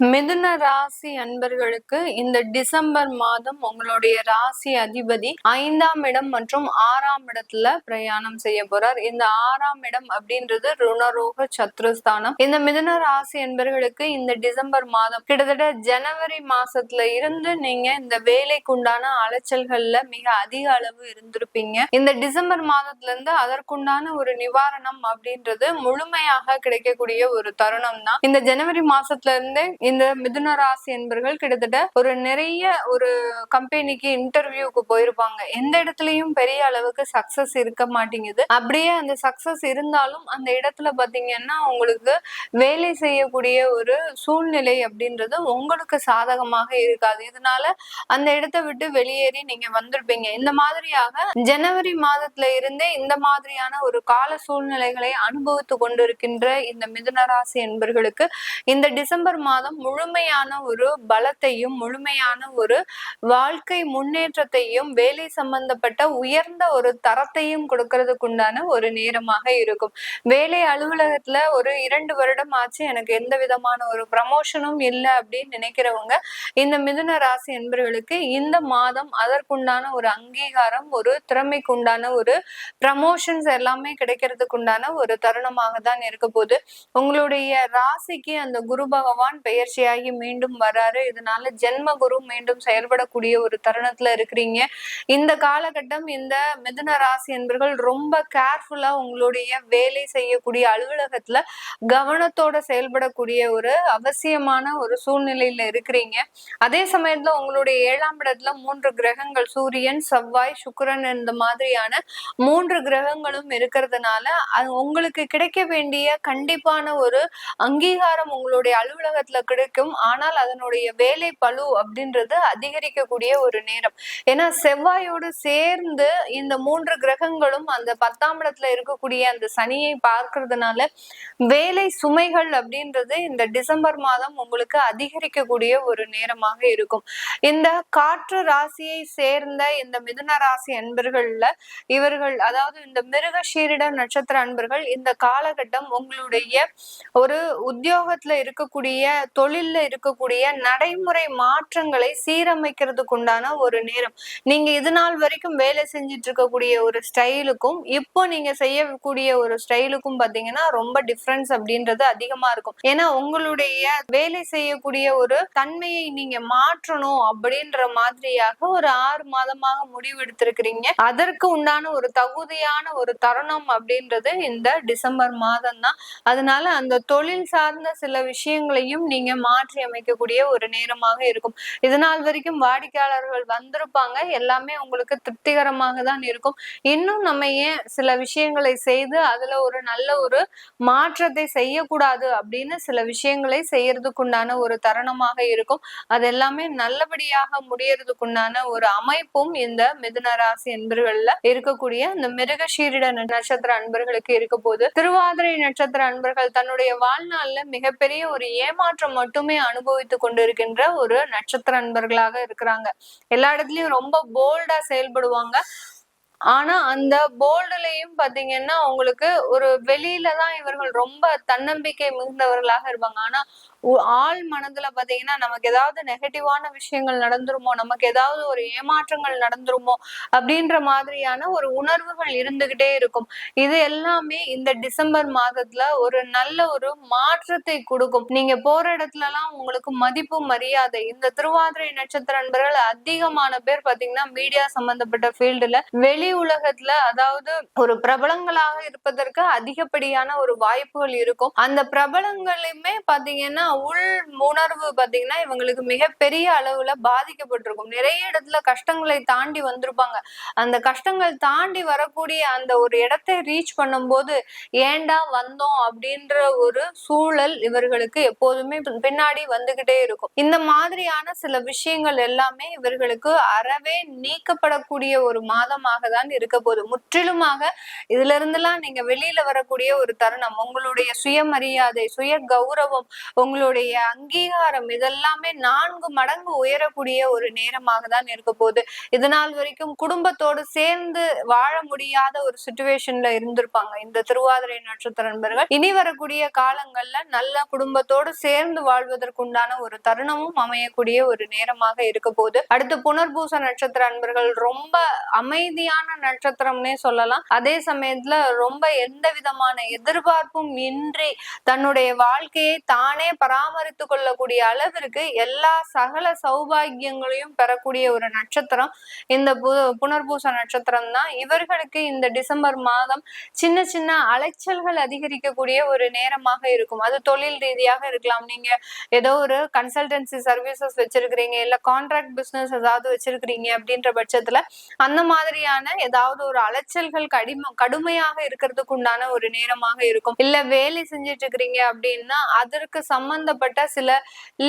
மிதுன ராசி அன்பர்களுக்கு இந்த டிசம்பர் மாதம் உங்களுடைய ராசி அதிபதி ஐந்தாம் இடம் மற்றும் ஆறாம் இடத்துல பிரயாணம் செய்ய போறார். இந்த ஆறாம் இடம் அப்படின்றது ருணரோக சத்ருஸ்தானம். இந்த மிதுன ராசி அன்பர்களுக்கு இந்த டிசம்பர் மாதம் கிட்டத்தட்ட ஜனவரி மாசத்துல இருந்து நீங்க இந்த வேலைக்கு உண்டான அலைச்சல்கள்ல மிக அதிக அளவு இருந்திருப்பீங்க. இந்த டிசம்பர் மாதத்துல இருந்து அதற்குண்டான ஒரு நிவாரணம் அப்படின்றது முழுமையாக கிடைக்கக்கூடிய ஒரு தருணம் தான் இந்த ஜனவரி மாசத்துல இருந்தே இந்த மிதுன ராசி என்பர்கள் கிட்டத்தட்ட ஒரு நிறைய ஒரு கம்பெனிக்கு இன்டர்வியூக்கு போயிருப்பாங்க. எந்த இடத்துலயும் பெரிய அளவுக்கு சக்சஸ் இருக்க மாட்டேங்குது. அப்படியே அந்த சக்சஸ் இருந்தாலும் அந்த இடத்துல பாத்தீங்கன்னா உங்களுக்கு வேலை செய்யக்கூடிய ஒரு சூழ்நிலை அப்படின்றது உங்களுக்கு சாதகமாக இருக்காது. இதனால அந்த இடத்தை விட்டு வெளியேறி நீங்க வந்திருப்பீங்க. இந்த மாதிரியாக ஜனவரி மாதத்துல இருந்தே இந்த மாதிரியான ஒரு கால சூழ்நிலைகளை அனுபவித்து கொண்டிருக்கின்ற இந்த மிதுன ராசி என்பர்களுக்கு இந்த டிசம்பர் மாதம் முழுமையான ஒரு பலத்தையும் முழுமையான ஒரு வாழ்க்கை முன்னேற்றத்தையும் வேலை சம்பந்தப்பட்ட உயர்ந்த ஒரு தரத்தையும் கொடுக்கறதுக்குண்டான ஒரு நேரமாக இருக்கும். வேலை அலுவலகத்துல ஒரு இரண்டு வருடம் ஆச்சு. எனக்கு எந்த விதமான ஒரு ப்ரமோஷனும் இல்லை அப்படின்னு நினைக்கிறவங்க இந்த மிதுன ராசி என்பவர்களுக்கு இந்த மாதம் அதற்குண்டான ஒரு அங்கீகாரம் ஒரு திறமைக்கு உண்டான ஒரு ப்ரமோஷன்ஸ் எல்லாமே கிடைக்கிறதுக்கு உண்டான ஒரு தருணமாக தான் இருக்க போது உங்களுடைய ராசிக்கு அந்த குரு பகவான் பெயர் பயிற்சியாகி மீண்டும் வராரு. இதனால ஜென்ம குரு மீண்டும் செயல்படக்கூடிய ஒரு தருணத்துல இருக்கிறீங்க. இந்த காலகட்டம் இந்த மிதுன ராசி என்பர்கள் ரொம்ப கேர்ஃபுல்லா உங்களுடைய வேலை செய்யக்கூடிய அலுவலகத்துல கவனத்தோட செயல்படக்கூடிய ஒரு அவசியமான ஒரு சூழ்நிலையில இருக்கிறீங்க. அதே சமயத்துல உங்களுடைய ஏழாம் இடத்துல மூன்று கிரகங்கள் சூரியன் செவ்வாய் சுக்கரன் இந்த மாதிரியான மூன்று கிரகங்களும் இருக்கிறதுனால உங்களுக்கு கிடைக்க வேண்டிய கண்டிப்பான ஒரு அங்கீகாரம் உங்களுடைய அலுவலகத்துல கிடைக்கும் ஆனால் அதனுடைய வேலை பழு அப்படின்றது அதிகரிக்கக்கூடிய ஒரு நேரம். ஏன்னா செவ்வாயோடு சேர்ந்து இந்த மூன்று கிரகங்களும் அந்த பத்தாம் இடத்துல இருக்கக்கூடிய அந்த சனியை பார்க்கறதுனால வேலை சுமைகள் அப்படின்றது இந்த டிசம்பர் மாதம் உங்களுக்கு அதிகரிக்கக்கூடிய ஒரு நேரமாக இருக்கும். இந்த காற்று ராசியை சேர்ந்த இந்த மிதுன ராசி அன்பர்கள்ல இவர்கள் அதாவது இந்த மிருக மிருகஷீரிட நட்சத்திர அன்பர்கள் இந்த காலகட்டம் உங்களுடைய ஒரு உத்தியோகத்துல இருக்கக்கூடிய தொழில் தொழில்ல இருக்கக்கூடிய நடைமுறை மாற்றங்களை சீரமைக்கிறதுக்கு உண்டான ஒரு நேரம். நீங்க இது நாள் வரைக்கும் வேலை செஞ்சுட்டு இருக்கக்கூடிய ஒரு ஸ்டைலுக்கும் இப்போ நீங்க செய்யக்கூடிய ஒரு ஸ்டைலுக்கும் பாத்தீங்கன்னா ரொம்ப டிஃப்ரென்ஸ் அப்படின்றது அதிகமா இருக்கும். ஏன்னா உங்களுடைய வேலை செய்யக்கூடிய ஒரு தன்மையை நீங்க மாற்றணும் அப்படின்ற மாதிரியாக ஒரு ஆறு மாதமாக முடிவு எடுத்திருக்கிறீங்க. அதற்கு உண்டான ஒரு தகுதியான ஒரு தருணம் அப்படின்றது இந்த டிசம்பர் மாதம் தான் அதனால அந்த தொழில் சார்ந்த சில விஷயங்களையும் நீங்க மாற்றி அமைக்கக்கூடிய ஒரு நேரமாக இருக்கும். இதனால் வரைக்கும் வாடிக்கையாளர்கள் வந்திருப்பாங்க. எல்லாமே உங்களுக்கு திருப்திகரமாக தான் இருக்கும். இன்னும் நம்ம ஏன் சில விஷயங்களை செய்து அதுல ஒரு நல்ல ஒரு மாற்றத்தை செய்யக்கூடாது அப்படின்னு சில விஷயங்களை செய்யறதுக்குண்டான ஒரு தருணமாக இருக்கும். அது எல்லாமே நல்லபடியாக முடியறதுக்குண்டான ஒரு அமைப்பும் இந்த மிதுன ராசி அன்பர்கள்ல இருக்கக்கூடிய இந்த மிருகஷீரிட நட்சத்திர அன்பர்களுக்கு இருக்க போது திருவாதிரை நட்சத்திர அன்பர்கள் தன்னுடைய வாழ்நாள்ல மிகப்பெரிய ஒரு ஏமாற்றம் மட்டுமே அனுபவித்து கொண்டிருக்கின்ற ஒரு நட்சத்திர அன்பர்களாக இருக்கிறாங்க. எல்லா இடத்துலயும் ரொம்ப போல்டா செயல்படுவாங்க. ஆனா அந்த போல்டுலயும் பாத்தீங்கன்னா உங்களுக்கு ஒரு வெளியில தான் இவர்கள் ரொம்ப தன்னம்பிக்கை மிகுந்தவர்களாக இருப்பாங்க. ஆனா ஆள் மனதுல பாத்தீங்கன்னா நமக்கு ஏதாவது நெகட்டிவான விஷயங்கள் நடந்துருமோ நமக்கு ஏதாவது ஒரு ஏமாற்றங்கள் நடந்துருமோ அப்படின்ற மாதிரியான ஒரு உணர்வுகள் இருந்துகிட்டே இருக்கும். இது எல்லாமே இந்த டிசம்பர் மாதத்துல ஒரு நல்ல ஒரு மாற்றத்தை கொடுக்கும். நீங்க போற இடத்துல எல்லாம் உங்களுக்கு மதிப்பு மரியாதை இந்த திருவாதிரை நட்சத்திர நண்பர்கள் அதிகமான பேர் பாத்தீங்கன்னா மீடியா சம்பந்தப்பட்ட ஃபீல்டுல வெளி உலகத்துல அதாவது ஒரு பிரபலங்களாக இருப்பதற்கு அதிகப்படியான ஒரு வாய்ப்புகள் இருக்கும். அந்த பிரபலங்களுமே பாத்தீங்கன்னா உள் உணர்வு பாத்தீங்கன்னா இவங்களுக்கு மிகப்பெரிய அளவுல பாதிக்கப்பட்டிருக்கும். நிறைய இடத்துல கஷ்டங்களை தாண்டி வந்திருப்பாங்க. அந்த கஷ்டங்கள் தாண்டி வரக்கூடிய அந்த ஒரு இடத்தை ரீச் பண்ணும்போது ஏண்டா வந்தோம் அப்படின்ற ஒரு சூழல் இவர்களுக்கு எப்போதுமே பின்னாடி வந்துகிட்டே இருக்கும். இந்த மாதிரியான சில விஷயங்கள் எல்லாமே இவர்களுக்கு அறவே நீக்கப்படக்கூடிய ஒரு மாதமாக தான் இருக்க போகுது. முற்றிலுமாக இதுல இருந்தெல்லாம் நீங்க வெளியில வரக்கூடிய ஒரு தருணம் உங்களுடைய சுயமரியாதை சுய கௌரவம் உங்களுடைய அங்கீகாரம் இதெல்லாமே நான்கு மடங்கு உயரக்கூடிய ஒரு நேரமாக தான் இருக்க போகுது. இது நாள் வரைக்கும் குடும்பத்தோடு சேர்ந்து வாழ முடியாத ஒரு சுச்சுவேஷன்ல இருந்திருப்பாங்க இந்த திருவாதிரை நட்சத்திர நண்பர்கள். இனி வரக்கூடிய காலங்கள்ல நல்ல குடும்பத்தோடு சேர்ந்து வாழ்வதற்குண்டான ஒரு தருணமும் அமையக்கூடிய ஒரு நேரமாக இருக்க போகுது. அடுத்து புனர்பூச நட்சத்திர அன்பர்கள் ரொம்ப அமைதியான நட்சத்திரம்னே சொல்லலாம். அதே சமயத்துல ரொம்ப எந்த விதமான எதிர்பார்ப்பும் இன்றி தன்னுடைய வாழ்க்கையை தானே பராமரித்து கொள்ளக்கூடிய அளவிற்கு எல்லா சகல சௌபாகியங்களையும் பெறக்கூடிய ஒரு நட்சத்திரம். இந்த புனர்பூச நட்சத்திரம் தான் இவர்களுக்கு இந்த டிசம்பர் மாதம் சின்ன சின்ன அலைச்சல்கள் அதிகரிக்கக்கூடிய ஒரு நேரமாக இருக்கும். அது தொழில் ரீதியாக இருக்கலாம். நீங்க ஏதோ ஒரு கன்சல்டன்சி சர்வீசஸ் வச்சிருக்கிறீங்க இல்ல கான்ட்ராக்ட் பிசினஸ் ஏதாவது வச்சிருக்கிறீங்க அப்படின்ற பட்சத்துல அந்த மாதிரியான ஏதாவது ஒரு அலைச்சல்கள் கடிம கடுமையாக இருக்கிறதுக்கு உண்டான ஒரு நேரமாக இருக்கும். இல்ல வேலை செஞ்சுட்டு இருக்கிறீங்க அப்படின்னா அதற்கு சம்பந்தப்பட்ட சில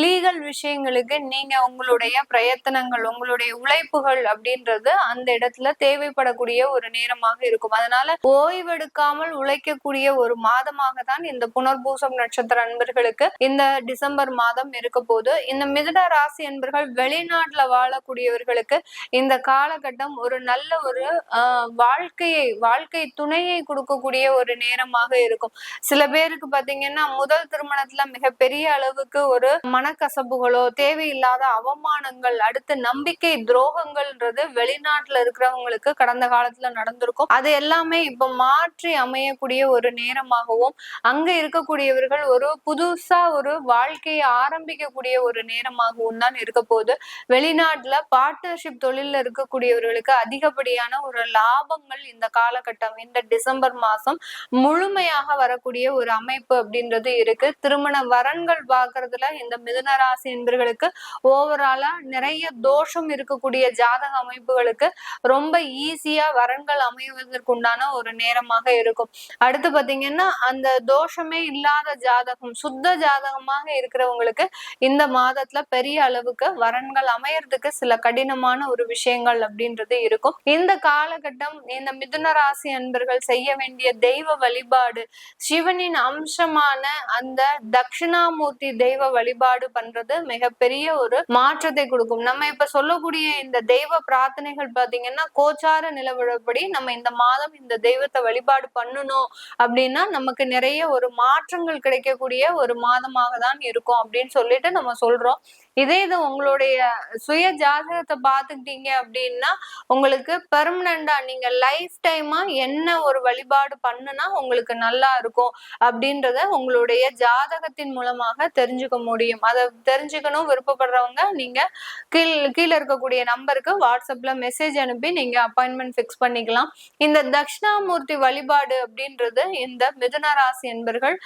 லீகல் விஷயங்களுக்கு நீங்க உங்களுடைய பிரயத்தனங்கள் உங்களுடைய உழைப்புகள் அப்படின்றது அந்த இடத்துல தேவைப்படக்கூடிய ஒரு நேரமாக இருக்கும். அதனால ஓய்வெடுக்காமல் உழைக்கக்கூடிய ஒரு மாதமாக தான் இந்த புனர்பூசம் நட்சத்திர அன்பர்களுக்கு இந்த டிசம்பர் மாதம் இருக்க போது இந்த மிதுன ராசி அன்பர்கள் வெளிநாட்டுல வாழக்கூடியவர்களுக்கு இந்த காலகட்டம் ஒரு நல்ல ஒரு வாழ்க்கையை வாழ்க்கை துணையை கொடுக்கக்கூடிய ஒரு நேரமாக இருக்கும். சில பேருக்கு பாத்தீங்கன்னா முதல் திருமணத்துல மிகப்பெரிய அளவுக்கு ஒரு மனக்கசப்புகளோ தேவையில்லாத அவமானங்கள் அடுத்து நம்பிக்கை துரோகங்கள்ன்றது வெளிநாட்டுல இருக்கிறவங்களுக்கு கடந்த காலத்துல நடந்திருக்கும். அது எல்லாமே இப்ப மாற்றி அமையக்கூடிய ஒரு நேரமாகவும் அங்க இருக்கக்கூடியவர்கள் ஒரு புதுசா ஒரு வாழ்க்கையை ஆரம்பிக்கக்கூடிய ஒரு நேரமாகவும் தான் இருக்க போகுது. வெளிநாட்டுல பார்ட்னர்ஷிப் தொழில இருக்கக்கூடியவர்களுக்கு அதிகப்படியான ஒரு லாபங்கள் இந்த காலகட்டம் இந்த டிசம்பர் மாசம் முழுமையாக வரக்கூடிய ஒரு அமைப்பு அப்படின்றது இருக்கு. திருமண வரன்கள் பாக்குறதுல இந்த மிதுன ராசி என்பர்களுக்கு ஓவராலா நிறைய தோஷம் இருக்கக்கூடிய ஜாதக அமைப்புகளுக்கு ரொம்ப ஈஸியா வரன்கள் அமைவதற்குண்டான ஒரு நேரமாக இருக்கும். அடுத்து பாத்தீங்கன்னா அந்த தோஷமே இல்லாத ஜாதகம் சுத்த ஜாதகமாக இருக்கிறவங்களுக்கு இந்த மாதத்துல பெரிய அளவுக்கு வரன்கள் அமையறதுக்கு சில கடினமான ஒரு விஷயங்கள் அப்படின்றது இருக்கும். இந்த காலகட்டம் இந்த மிதுன ராசி அன்பர்கள் செய்ய வேண்டிய தெய்வ வழிபாடு சிவனின் அம்சமான அந்த தட்சிணாமூர்த்தி தெய்வ வழிபாடு பண்றது மிகப்பெரிய ஒரு மாற்றத்தை கொடுக்கும். நம்ம இப்ப சொல்லக்கூடிய இந்த தெய்வ பிரார்த்தனைகள் பாத்தீங்கன்னா கோச்சார நிலவரப்படி நம்ம இந்த மாதம் இந்த தெய்வத்தை வழிபாடு பண்ணணும் அப்படின்னா நமக்கு நிறைய ஒரு மாற்றங்கள் கிடைக்கக்கூடிய ஒரு மாதமாக தான் இருக்கும் அப்படின்னு சொல்லிட்டு நம்ம சொல்றோம். இதே இது உங்களுடைய சுய ஜாதகத்தை பார்த்துக்கிட்டீங்க அப்படின்னா உங்களுக்கு பர்மனண்டா நீங்க லைஃப் டைமா என்ன ஒரு வழிபாடு பண்ணுனா உங்களுக்கு நல்லா இருக்கும் அப்படின்றத உங்களுடைய ஜாதகத்தின் மூலமாக தெரிஞ்சுக்க முடியும். அதை தெரிஞ்சுக்கணும் விருப்பப்படுறவங்க நீங்க கீழ் கீழே இருக்கக்கூடிய நம்பருக்கு வாட்ஸ்அப்ல மெசேஜ் அனுப்பி நீங்க அப்பாயின்மெண்ட் ஃபிக்ஸ் பண்ணிக்கலாம். இந்த தட்சிணாமூர்த்தி வழிபாடு அப்படின்றது இந்த மிதுன ராசி என்பர்கள்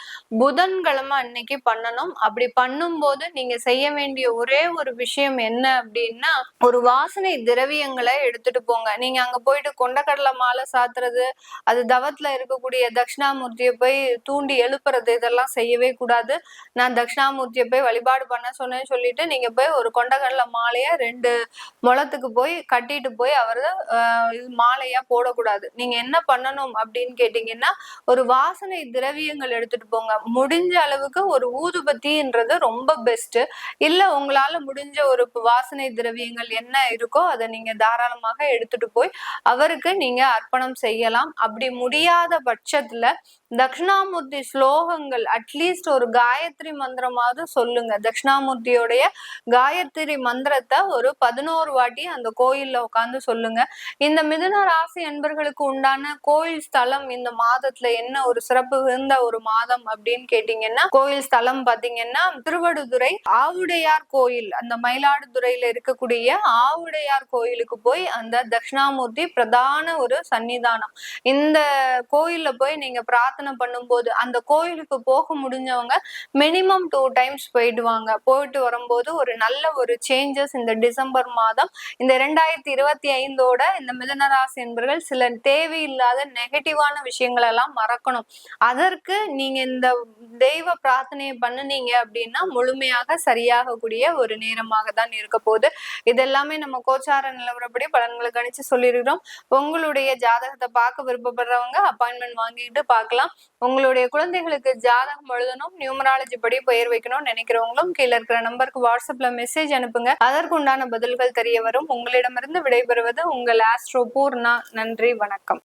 புதன்கிழமை அன்னைக்கு பண்ணணும். அப்படி பண்ணும்போது நீங்க செய்ய வேண்டிய ஒரே ஒரு விஷயம் என்ன அப்படின்னா ஒரு வாசனை திரவியங்களை எடுத்துட்டு போங்க. நீங்க அங்க போயிட்டு கொண்டக்கடலை மாலை சாத்துறது அது தவத்துல இருக்கக்கூடிய தட்சிணாமூர்த்தியை போய் தூண்டி எழுப்புறது இதெல்லாம் செய்யவே கூடாது. நான் தட்சிணாமூர்த்தியை போய் வழிபாடு பண்ண சொன்னேன்னு சொல்லிட்டு நீங்க போய் ஒரு கொண்டக்கடலை மாலைய ரெண்டு முளத்துக்கு போய் கட்டிட்டு போய் அவர் மாலையா போடக்கூடாது. நீங்க என்ன பண்ணணும் அப்படின்னு கேட்டீங்கன்னா ஒரு வாசனை திரவியங்கள் எடுத்துட்டு போங்க. முடிஞ்ச அளவுக்கு ஒரு ஊதுபத்தின்றது ரொம்ப பெஸ்ட் இல்ல உங்களால முடிஞ்ச ஒரு வாசனை திரவியங்கள் என்ன இருக்கோ அதை நீங்க தாராளமாக எடுத்துட்டு போய் அவருக்கு நீங்க அர்ப்பணம் செய்யலாம். அப்படி முடியாத பட்சத்துல தக்ஷணாமூர்த்தி ஸ்லோகங்கள் அட்லீஸ்ட் ஒரு காயத்ரி மந்திரமாவது சொல்லுங்க. தக்ஷணாமூர்த்தியோடைய காயத்ரி மந்திரத்தை ஒரு பதினோரு வாட்டி அந்த கோயில்ல உட்காந்து சொல்லுங்க. இந்த மிதுன ராசி அன்பர்களுக்கு உண்டான கோயில் ஸ்தலம் இந்த மாதத்துல என்ன ஒரு சிறப்பு இருந்த ஒரு மாதம் அப்படின்னு கேட்டீங்கன்னா கோயில் ஸ்தலம் பாத்தீங்கன்னா திருவடுதுறை ஆவுடையார் கோயில். அந்த மயிலாடுதுறையில இருக்கக்கூடிய ஆவுடையார் கோயிலுக்கு போய் அந்த தட்சிணாமூர்த்தி பிரதான ஒரு சன்னிதானம் இந்த கோயில்ல போய் நீங்க பிரார்த்தனை பிரார்த்தனை பண்ணும்போது அந்த கோயிலுக்கு போக முடிஞ்சவங்க மினிமம் டூ டைம்ஸ் போயிடுவாங்க. போயிட்டு வரும்போது ஒரு நல்ல ஒரு சேஞ்சஸ் இந்த டிசம்பர் மாதம் இந்த ரெண்டாயிரத்தி இருபத்தி ஐந்தோட இந்த மிதனராசி என்பர்கள் சில தேவையில்லாத நெகட்டிவான விஷயங்கள் எல்லாம் மறக்கணும். அதற்கு நீங்க இந்த தெய்வ பிரார்த்தனையை பண்ணுனீங்க அப்படின்னா முழுமையாக சரியாகக்கூடிய ஒரு நேரமாக தான் இருக்க போகுது. இதெல்லாமே நம்ம கோச்சார நிலவரப்படி பலன்களை கணிச்சு சொல்லியிருக்கிறோம். உங்களுடைய ஜாதகத்தை பார்க்க விருப்பப்படுறவங்க அப்பாயின்மெண்ட் வாங்கிட்டு பார்க்கலாம். உங்களுடைய குழந்தைகளுக்கு ஜாதகம் எழுதணும் நியூமராலஜி படி பெயர் வைக்கணும்னு நினைக்கிறவங்களும் கீழே இருக்கிற நம்பருக்கு வாட்ஸ்அப்ல மெசேஜ் அனுப்புங்க. அதற்கு உண்டான பதில்கள் தெரிய வரும். உங்களிடமிருந்து விடைபெறுவது உங்கள் ஆஸ்ட்ரோ பூர்ணா. நன்றி வணக்கம்.